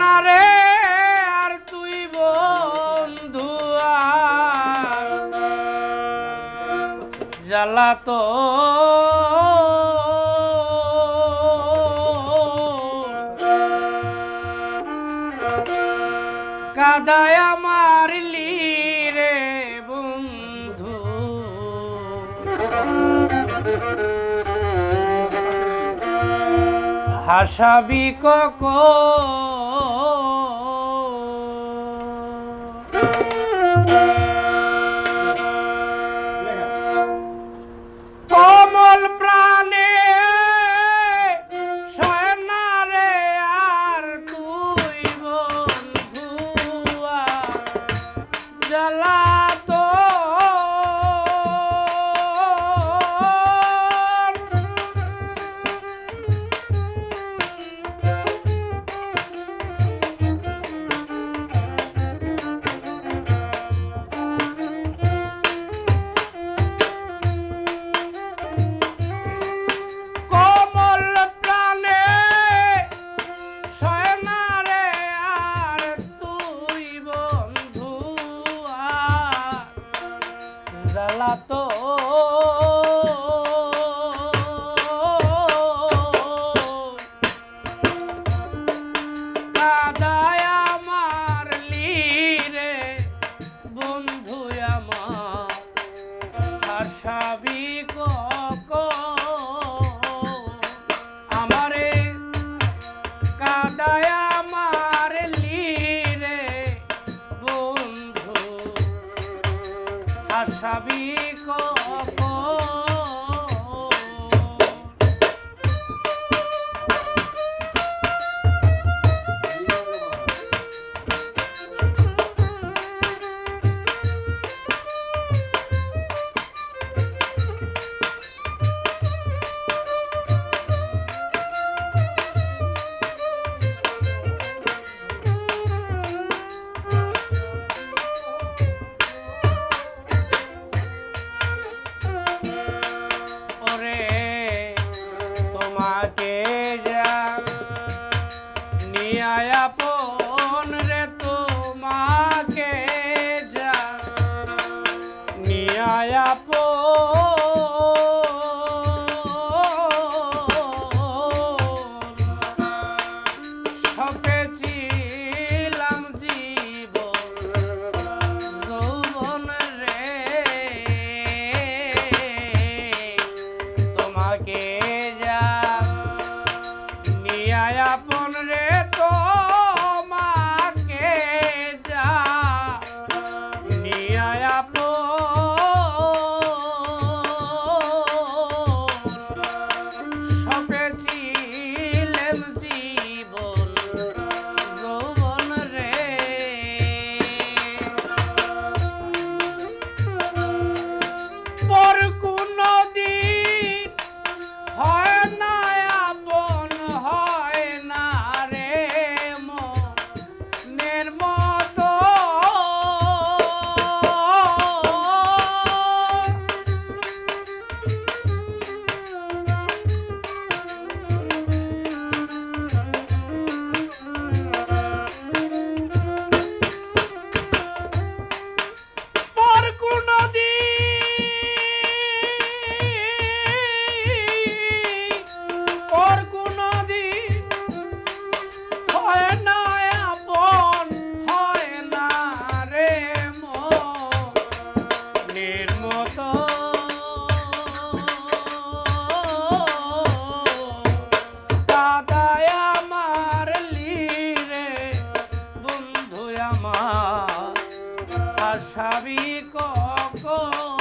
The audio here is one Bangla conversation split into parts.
না রে আর তুই বন্ধু জ্বালা তো। কাদায় মারলি রে বন্ধু। হাসাবি কখন Música সাবিক Yeah. আসাবি কখন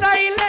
চাইলে